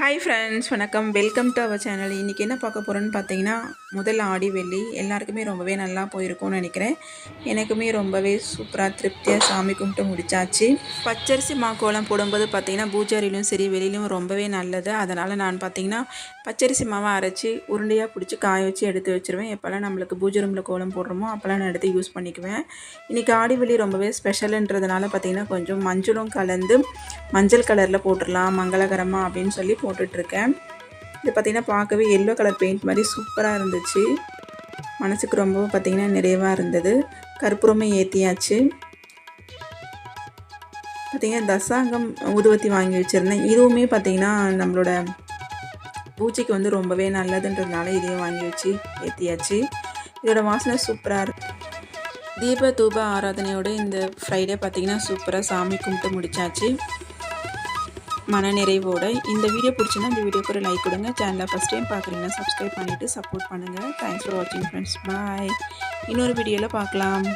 Hi friends வணக்கம். Welcome to our channel இன்றைக்கி என்ன பார்க்க போகிறோன்னு பார்த்தீங்கன்னா முதல் ஆடி வெள்ளி. எல்லாருக்குமே ரொம்பவே நல்லா போயிருக்கும்னு நினைக்கிறேன். எனக்குமே ரொம்பவே சூப்பராக திருப்தியாக சாமி கும்பிட்டு முடிச்சாச்சு. பச்சரிசி மாக்கோலம் போடும்போது பார்த்தீங்கன்னா பூஜாரிலும் சரி வெளியிலும் ரொம்பவே நல்லது. அதனால் நான் பார்த்தீங்கன்னா பச்சரிசி மாவை அரைச்சி உருண்டையாக பிடிச்சி காய வச்சு எடுத்து வச்சுருவேன். எப்போல்லாம் நம்மளுக்கு பூஜை ரூமில் கோலம் போடுறோமோ அப்போல்லாம் நான் எடுத்து யூஸ் பண்ணிக்குவேன். இன்றைக்கி ஆடி வெள்ளி ரொம்பவே ஸ்பெஷலுன்றதுனால பார்த்தீங்கன்னா கொஞ்சம் மஞ்சளும் கலந்து மஞ்சள் கலரில் போட்டுடலாம் மங்களகரமாக அப்படின்னு சொல்லி போட்டுட்ருக்கேன். இது பார்த்திங்கன்னா பார்க்கவே எல்லோ கலர் பெயிண்ட் மாதிரி சூப்பராக இருந்துச்சு. மனசுக்கு ரொம்பவும் பார்த்திங்கன்னா நிறைவாக இருந்தது. கற்பூரமே ஏற்றியாச்சு பார்த்திங்கன்னா தசாங்கம் ஊதுவத்தி வாங்கி வச்சுருந்தேன். இதுவுமே பார்த்திங்கன்னா நம்மளோட பூஜைக்கு வந்து ரொம்பவே நல்லதுன்றதுனால இதையும் வாங்கி வச்சு ஏற்றியாச்சு இதோட வாசனை சூப்பராக இருக்கு. தீப தூப ஆராதனையோட இந்த ஃப்ரைடே பார்த்திங்கன்னா சூப்பராக சாமி கும்பிட்டு முடிச்சாச்சு. மனநிறைவோடு இந்த வீடியோ பிடிச்சிருந்தா இந்த வீடியோக்கு ஒரு லைக் கொடுங்க. சேனலை ஃபஸ்ட் டைம் பார்க்குறீங்கன்னா சப்ஸ்கிரைப் பண்ணிவிட்டு சப்போர்ட் பண்ணுங்கள் தேங்க்ஸ் ஃபார் வாட்சிங் ஃப்ரெண்ட்ஸ் பாய் இன்னொரு வீடியோவில் பார்க்கலாம்